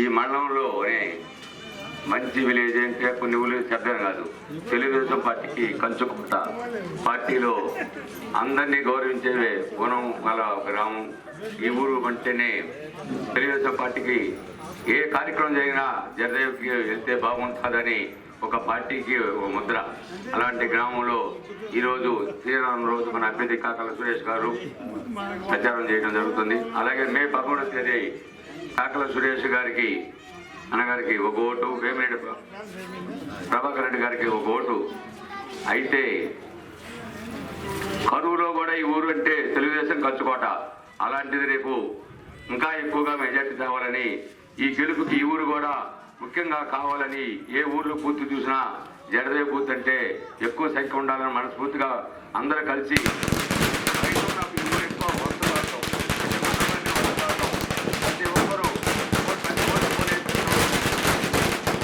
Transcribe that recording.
ఈ మండలంలోనే మంచి విలేజ్ అంటే కొన్ని ఊళ్ళు చెడ్డం కాదు. తెలుగుదేశం పార్టీకి కంచుకుంట పార్టీలో అందరినీ గౌరవించే గుణం గల గ్రామం. ఈ ఊరు అంటేనే తెలుగుదేశం పార్టీకి ఏ కార్యక్రమం జరిగినా జరదేవికి వెళ్తే బాగుంటుందని ఒక పార్టీకి ఒక ముద్ర. అలాంటి గ్రామంలో ఈరోజు శ్రీరామ రోజు మన అభ్యర్థి కాకల సురేష్ గారు ప్రచారం చేయడం జరుగుతుంది. అలాగే మే పదమూడవ తేదీ ఆకల సురేష్ గారికి అన్నగారికి ఒక ఓటు వేమిరెడ్డి ప్రభాకర్ రెడ్డి గారికి ఒక ఓటు. అయితే కరువులో కూడా ఈ ఊరు అంటే తెలుగుదేశం ఖర్చుకోట అలాంటిది రేపు ఇంకా ఎక్కువగా మెజార్టీ తేవాలని ఈ గెలుపుకి ఈ ఊరు కూడా ముఖ్యంగా కావాలని ఏ ఊర్లో పూర్తి చూసినా జడదే బూత్ అంటే ఎక్కువ సంఖ్య ఉండాలని మనస్ఫూర్తిగా అందరూ కలిసి